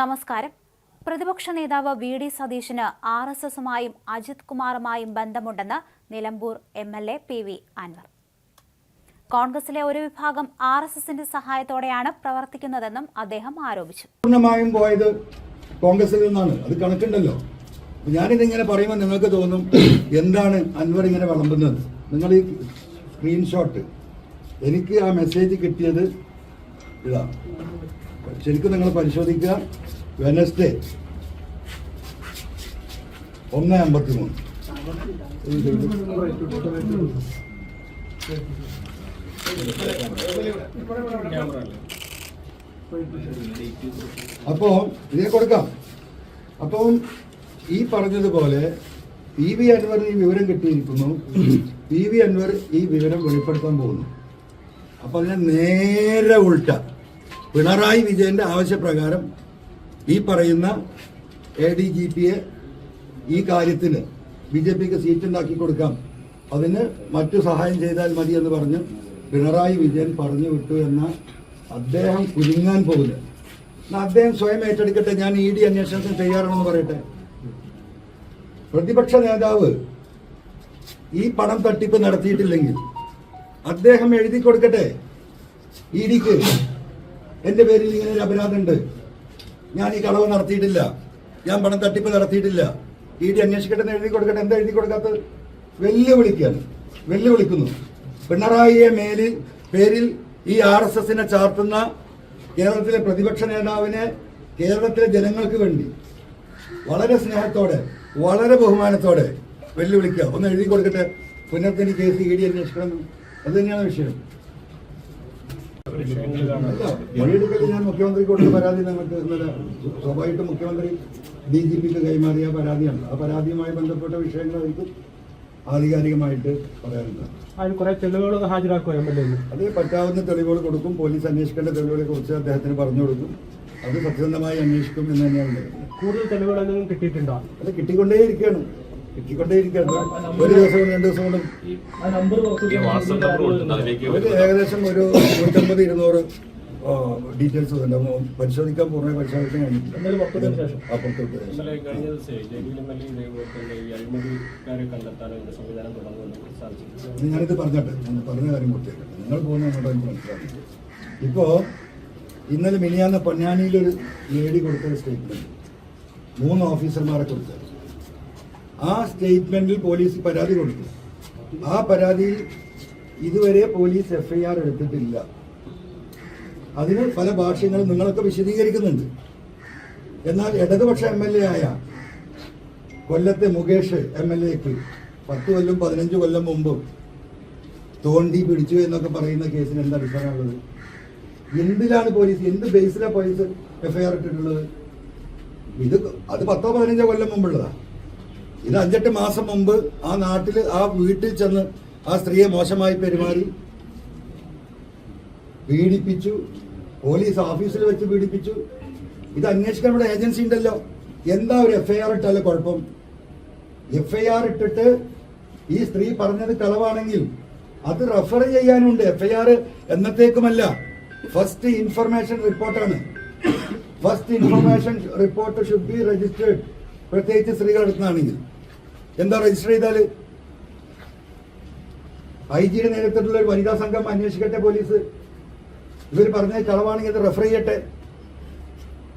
നമസ്കാരം. പ്രതിപക്ഷ നേതാവ് വി ഡി സതീശന് ആർ എസ് എസുമായും അജിത് കുമാറുമായും ബന്ധമുണ്ടെന്ന് Nilambur M L A P V Anvar. കോൺഗ്രസിലെ ഒരു വിഭാഗം ആർ എസ് എസിന്റെ സഹായത്തോടെയാണ് പ്രവർത്തിക്കുന്നതെന്നും അദ്ദേഹം ആരോപിച്ചു. പൂർണമായും പോയത് കോൺഗ്രസിൽ നിന്നാണ്. അത് കണക്കുണ്ടല്ലോ. ഞാനിത് ഞാനിതിങ്ങനെ പറയുമ്പോൾ നിങ്ങൾക്ക് തോന്നും എന്താണ് അൻവർ ഇങ്ങനെ വിളമ്പുന്നത്. നിങ്ങൾ ഈ സ്ക്രീൻഷോട്ട് എനിക്ക് ആ മെസ്സേജ് കിട്ടിയത് ഇതാ. ശരിക്കും നിങ്ങൾ പരിശോധിക്കുക. വെനസ്ഡേ ഒന്ന് അമ്പത്തി മൂന്ന് അപ്പോ ഇതിനെ കൊടുക്കാം. അപ്പം ഈ പറഞ്ഞതുപോലെ പി വി അൻവറിന് ഈ വിവരം കിട്ടിയിരിക്കുന്നു. പി വി അൻവർ ഈ വിവരം വെളിപ്പെടുത്താൻ പോകുന്നു. അപ്പൊ അതിനെ നേരെ ഉൾട്ട. പിണറായി വിജയന്റെ ആവശ്യപ്രകാരം ഈ പറയുന്ന എ ഡി ജി പിയെ ഈ കാര്യത്തിന് ബി ജെ പിക്ക് സീറ്റ് ഉണ്ടാക്കി കൊടുക്കാം. അതിന് മറ്റു സഹായം ചെയ്താൽ മതി എന്ന് പറഞ്ഞ് പിണറായി വിജയൻ പറഞ്ഞു വിട്ടു എന്ന അദ്ദേഹം കുലുങ്ങാൻ എന്നാ അദ്ദേഹം സ്വയം ഏറ്റെടുക്കട്ടെ. ഞാൻ ഇ ഡി അന്വേഷണത്തിന് തയ്യാറാണെന്ന് പറയട്ടെ. പ്രതിപക്ഷ നേതാവ് ഈ പണം തട്ടിപ്പ് നടത്തിയിട്ടില്ലെങ്കിൽ അദ്ദേഹം എഴുതി കൊടുക്കട്ടെ ഇ ഡിക്ക്. എന്റെ പേരിൽ ഇങ്ങനെ ഒരു അപരാധമുണ്ട് ഞാൻ ഈ കളവ് നടത്തിയിട്ടില്ല. ഞാൻ പണം തട്ടിപ്പ് നടത്തിയിട്ടില്ല. ഇ ഡി അന്വേഷിക്കട്ടെ എന്ന് എഴുതി കൊടുക്കട്ടെ. എന്താ എഴുതി കൊടുക്കാത്തത്? വെല്ലുവിളിക്കുകയാണ്. വെല്ലുവിളിക്കുന്നു. പിണറായിയെ മേലിൽ പേരിൽ ഈ ആർ എസ് എസിനെ ചാർത്തുന്ന കേരളത്തിലെ പ്രതിപക്ഷ നേതാവിനെ കേരളത്തിലെ ജനങ്ങൾക്ക് വേണ്ടി വളരെ സ്നേഹത്തോടെ വളരെ ബഹുമാനത്തോടെ വെല്ലുവിളിക്കുക. ഒന്ന് എഴുതി കൊടുക്കട്ടെ. പുനർത്തനി കേസ് ഇ ഡി അന്വേഷിക്കണം. അത് തന്നെയാണ് വിഷയം. മൊഴിയെടുക്കൽ ഞാൻ മുഖ്യമന്ത്രി കൊടുത്ത പരാതി നമുക്ക് ഇന്നലെ സ്വാഭാവികമായിട്ടും മുഖ്യമന്ത്രി ഡി ജി പിക്ക് കൈമാറിയ പരാതിയാണ്. ആ പരാതിയുമായി ബന്ധപ്പെട്ട വിഷയങ്ങളായിരിക്കും ആധികാരികമായിട്ട് പറയാനുള്ളത് അതിന് കുറെ തെളിവുകൾ ഹാജരാക്കും അത് പറ്റാവുന്ന തെളിവുകൾ കൊടുക്കും. പോലീസ് അന്വേഷിക്കേണ്ട തെളിവുകളെ കുറിച്ച് അദ്ദേഹത്തിന് പറഞ്ഞു കൊടുക്കും. അത് സത്യസന്ധമായി അന്വേഷിക്കും എന്ന് തന്നെയാണ് കൂടുതൽ തെളിവുകൾ എന്തെങ്കിലും കിട്ടിയിട്ടുണ്ടോ? അത് കിട്ടിക്കൊണ്ടേയിരിക്കുകയാണ്. ഒരു ദിവസം കൊണ്ട് രണ്ട് ദിവസം കൊണ്ടും ഏകദേശം ഒരു നൂറ്റമ്പത് ഇരുന്നൂറ് ഡീറ്റെയിൽസ് ഉണ്ട്. പരിശോധിക്കാൻ പൂർണ പരിശോധിക്കാൻ കഴിഞ്ഞിട്ടില്ല ഞാനിത് പറഞ്ഞിട്ട് ഞാൻ പറഞ്ഞ കാര്യം പൂർത്തിയാക്കട്ടെ. നിങ്ങൾ പോകുന്ന അങ്ങോട്ട് എനിക്ക് മനസ്സിലാക്കി ഇപ്പോ ഇന്നലെ മിനിയാന്ന പൊന്നാനിയിലൊരു ലേഡി കൊടുത്തൊരു സ്റ്റേറ്റ്മെന്റ് മൂന്ന് ഓഫീസർമാരെ കൊടുത്തത് ആ സ്റ്റേറ്റ്മെന്റിൽ പോലീസ് പരാതി കൊടുത്തു. ആ പരാതിയിൽ ഇതുവരെ പോലീസ് എഫ്ഐആർ എടുത്തിട്ടില്ല. അതിന് പല ഭാഷ്യങ്ങളും നിങ്ങളൊക്കെ വിശദീകരിക്കുന്നുണ്ട്. എന്നാൽ ഇടതുപക്ഷ എം എൽ എ ആയ കൊല്ലത്തെ മുകേഷ് എം എൽ എക്ക് പത്ത് കൊല്ലം പതിനഞ്ച് കൊല്ലം മുമ്പ് തോണ്ടി പിടിച്ചു എന്നൊക്കെ പറയുന്ന കേസിന് എന്താ അടിസ്ഥാനമുള്ളത് എന്തിലാണ് പോലീസ് എന്ത് ബേസിലാണ് പോലീസ് എഫ്ഐആർ ഇട്ടിട്ടുള്ളത്? ഇത് അത് പത്തോ പതിനഞ്ചോ കൊല്ലം മുമ്പുള്ളതാ. ഇത് അഞ്ചെട്ട് മാസം മുമ്പ് ആ നാട്ടിൽ ആ വീട്ടിൽ ചെന്ന് ആ സ്ത്രീയെ മോശമായി പെരുമാറി. പീഡിപ്പിച്ചു. പോലീസ് ഓഫീസിൽ വെച്ച് പീഡിപ്പിച്ചു. ഇത് അന്വേഷിക്കാൻ ഇവിടെ ഏജൻസി ഉണ്ടല്ലോ. എന്താ ഒരു എഫ്ഐആർ ഇട്ടാലും കുഴപ്പം? എഫ്ഐആർ ഇട്ടിട്ട് ഈ സ്ത്രീ പറഞ്ഞത് കളവാണെങ്കിൽ അത് റെഫർ ചെയ്യാനുണ്ട് എഫ്ഐആർ എന്നത്തേക്കുമല്ല. ഫസ്റ്റ് ഇൻഫർമേഷൻ റിപ്പോർട്ടാണ് first information report should be registered പ്രത്യേകിച്ച് സ്ത്രീകൾ അടുത്താണെങ്കിൽ എന്താ രജിസ്റ്റർ ചെയ്താൽ? ഐ ജിയുടെ നേതൃത്വത്തിലുള്ള ഒരു വനിതാ സംഘം അന്വേഷിക്കട്ടെ പോലീസ്. ഇവർ പറഞ്ഞ കളവാണെങ്കിൽ അത് റെഫർ ചെയ്യട്ടെ.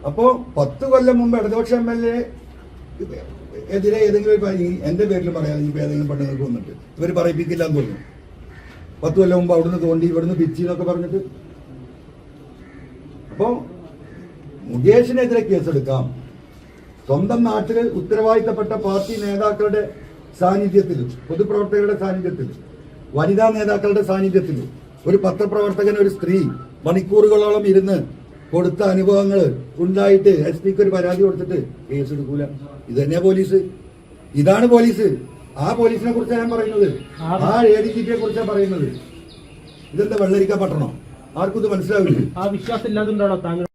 അപ്പോ പത്ത് കൊല്ലം മുമ്പ് ഇടതുപക്ഷ എം എൽ എ എതിരെ ഏതെങ്കിലും എന്റെ പേരിൽ പറയാം ഇപ്പൊ ഏതെങ്കിലും പെണ്ണുങ്ങൾക്ക് വന്നിട്ട് ഇവർ പറയിപ്പിക്കില്ല എന്ന് തോന്നുന്നു. പത്ത് കൊല്ലം മുമ്പ് അവിടുന്ന് തോണ്ടി ഇവിടുന്ന് പിച്ചി എന്നൊക്കെ പറഞ്ഞിട്ട്. അപ്പോ മുകേഷിനെതിരെ കേസെടുക്കാം. സ്വന്തം നാട്ടിൽ ഉത്തരവാദിത്തപ്പെട്ട പാർട്ടി നേതാക്കളുടെ സാന്നിധ്യത്തിലും പൊതുപ്രവർത്തകരുടെ സാന്നിധ്യത്തിലും വനിതാ നേതാക്കളുടെ സാന്നിധ്യത്തിലും ഒരു പത്രപ്രവർത്തകൻ ഒരു സ്ത്രീ മണിക്കൂറുകളോളം ഇരുന്ന് കൊടുത്ത അനുഭവങ്ങൾ ഉണ്ടായിട്ട് എസ് പിക്ക് ഒരു പരാതി കൊടുത്തിട്ട് കേസ് എടുക്കൂല. ഇത് തന്നെയാ പോലീസ്. ഇതാണ് പോലീസ്. ആ പോലീസിനെ കുറിച്ചാണ് ഞാൻ പറയുന്നത്. ആ എ ഡി ജി പിയെ കുറിച്ചാണ് പറയുന്നത്? ഇതെന്താ വെള്ളരിക്ക പട്ടണം? ആർക്കും ഇത് മനസ്സിലാവില്ല? ആ